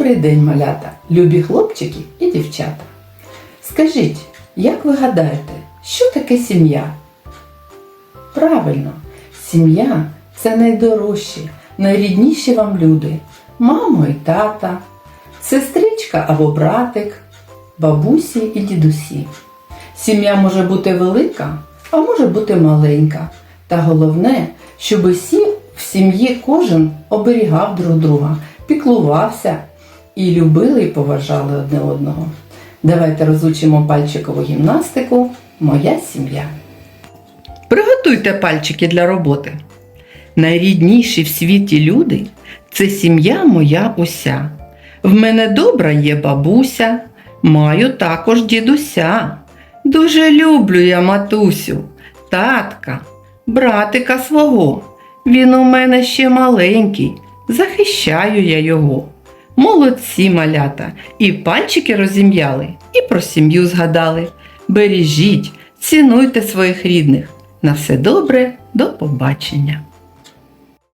Добрий день, малята, любі хлопчики і дівчата. Скажіть, як ви гадаєте, що таке сім'я? Правильно, сім'я це найдорожчі, найрідніші вам люди, мамо і тата, сестричка або братик, бабусі і дідусі. Сім'я може бути велика, а може бути маленька. Та головне, щоб усі в сім'ї кожен оберігав друг друга, піклувався і любили і поважали одне одного. Давайте розучимо пальчикову гімнастику Моя сім'я. Приготуйте пальчики для роботи. Найрідніші в світі люди це сім'я моя уся. В мене добра є бабуся, маю також дідуся. Дуже люблю я матусю, татка, братика свого. Він у мене ще маленький, захищаю я його. Молодці малята, і пальчики розім'яли, і про сім'ю згадали. Бережіть, цінуйте своїх рідних. На все добре, до побачення!